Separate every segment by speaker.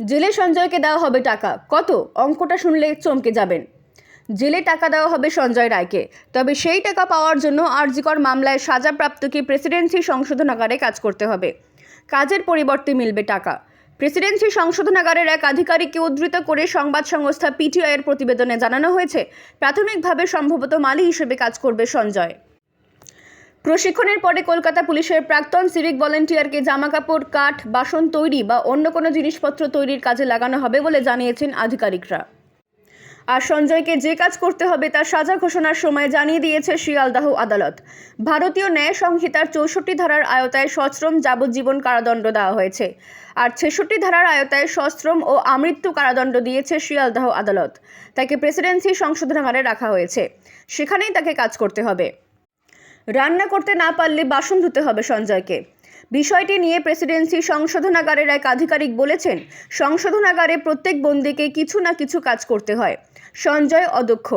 Speaker 1: জেলে সঞ্জয়কে দেওয়া হবে টাকা। কত? অঙ্কটা শুনলে চমকে যাবেন। জেলে টাকা দেওয়া হবে সঞ্জয় রায়কে। তবে সেই টাকা পাওয়ার জন্য আরজিকর মামলায় সাজাপ্রাপ্তকে প্রেসিডেন্সি সংশোধনাগারে কাজ করতে হবে। কাজের পরিবর্তে মিলবে টাকা। প্রেসিডেন্সি সংশোধনাগারের এক আধিকারিককে উদ্ধৃত করে সংবাদ সংস্থা পিটিআইয়ের প্রতিবেদনে জানানো হয়েছে, প্রাথমিকভাবে সম্ভবত মালি হিসেবে কাজ করবে সঞ্জয়। প্রশিক্ষণের পরে কলকাতা পুলিশের প্রাক্তন সিভিক ভলেন্টিয়ারকে জামাকাপড়, কাঠ, বাসন তৈরি বা অন্য কোনো জিনিসপত্র তৈরির কাজে লাগানো হবে বলে জানিয়েছেন আধিকারিকরা। আর সঞ্জয়কে যে কাজ করতে হবে তার সাজা ঘোষণার সময় জানিয়ে দিয়েছে শিয়ালদাহ আদালত। ভারতীয় ন্যায় সংহিতার চৌষট্টি ধারার আয়তায় সশ্রম যাবজ্জীবন কারাদণ্ড দেওয়া হয়েছে। আর ছেষট্টি ধারার আয়তায় সশ্রম ও আমৃত্যু কারাদণ্ড দিয়েছে শিয়ালদাহ আদালত। তাকে প্রেসিডেন্সি সংশোধনাগারে রাখা হয়েছে। সেখানেই তাকে কাজ করতে হবে। রান্না করতে না পারলে বাসন ধুতে হবে সঞ্জয়কে। বিষয়টি নিয়ে প্রেসিডেন্সি সংশোধনাগারের এক আধিকারিক বলেছেন, সংশোধনাগারে প্রত্যেক বন্দিকে কিছু না কিছু কাজ করতে হয়। সঞ্জয় অদক্ষ,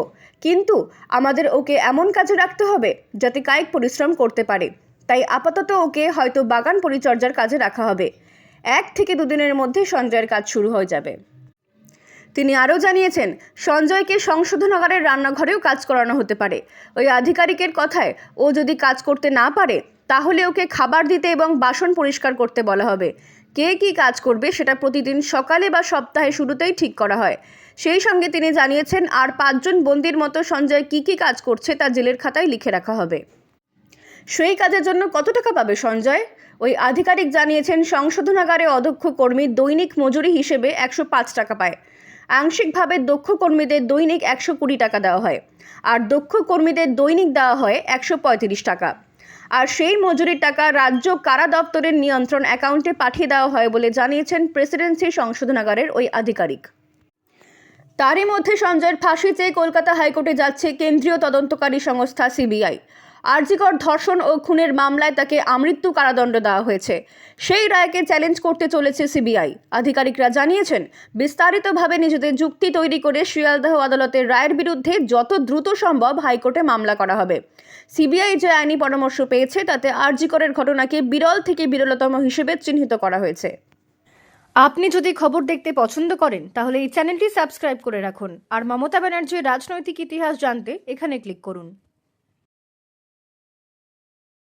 Speaker 1: কিন্তু আমাদের ওকে এমন কাজে রাখতে হবে যাতে কায়িক পরিশ্রম করতে পারে। তাই আপাতত ওকে হয়তো বাগান পরিচর্যার কাজে রাখা হবে। এক থেকে দুদিনের মধ্যে সঞ্জয়ের কাজ শুরু হয়ে যাবে। তিনি আরও জানিয়েছেন, সঞ্জয়কে সংশোধনাগারের রান্নাঘরেও কাজ করানো হতে পারে। ওই আধিকারিকের কথায়, ও যদি কাজ করতে না পারে, তাহলে ওকে খাবার দিতে এবং বাসন পরিষ্কার করতে বলা হবে। কে কী কাজ করবে সেটা প্রতিদিন সকালে বা সপ্তাহে শুরুতেই ঠিক করা হয়। সেই সঙ্গে তিনি জানিয়েছেন, আর পাঁচজন বন্দির মতো সঞ্জয় কী কী কাজ করছে তা জেলের খাতায় লিখে রাখা হবে। সেই কাজের জন্য কত টাকা পাবে সঞ্জয়? ওই আধিকারিক জানিয়েছেন, সংশোধনাগারে অদক্ষ কর্মী দৈনিক মজুরি হিসেবে একশো পাঁচ টাকা পায়। আংশিকভাবে দক্ষ কর্মীদের দৈনিক একশো কুড়ি টাকা দেওয়া হয়। আর দক্ষ কর্মীদের দৈনিক দেওয়া হয় একশো পঁয়ত্রিশ টাকা। আর সেই মজুরির টাকা রাজ্য কারা দপ্তরের নিয়ন্ত্রণ অ্যাকাউন্টে পাঠিয়ে দেওয়া হয় বলে জানিয়েছেন প্রেসিডেন্সি সংশোধনাগারের ওই আধিকারিক। তারই মধ্যে সঞ্জয়ের ফাঁসি চেয়ে কলকাতা হাইকোর্টে যাচ্ছে কেন্দ্রীয় তদন্তকারী সংস্থা সিবিআই। আরজিকর ধর্ষণ ও খুনের মামলায় তাকে আমৃত্যু কারাদণ্ড দেওয়া হয়েছে। সেই রায়কে চ্যালেঞ্জ করতে চলেছে সিবিআই। আধিকারিকরা জানিয়েছেন, বিস্তারিতভাবে নিজেদের যুক্তি তৈরি করে শিয়ালদহ আদালতের রায়ের বিরুদ্ধে যত দ্রুত সম্ভব হাইকোর্টে মামলা করা হবে। সিবিআই যে আইনি পরামর্শ পেয়েছে, তাতে আরজিকরের ঘটনাকে বিরল থেকে বিরলতম হিসেবে চিহ্নিত করা হয়েছে। আপনি যদি খবর দেখতে পছন্দ করেন, তাহলে এই চ্যানেলটি সাবস্ক্রাইব করে রাখুন। আর মমতা ব্যানার্জির রাজনৈতিক ইতিহাস জানতে এখানে ক্লিক করুন।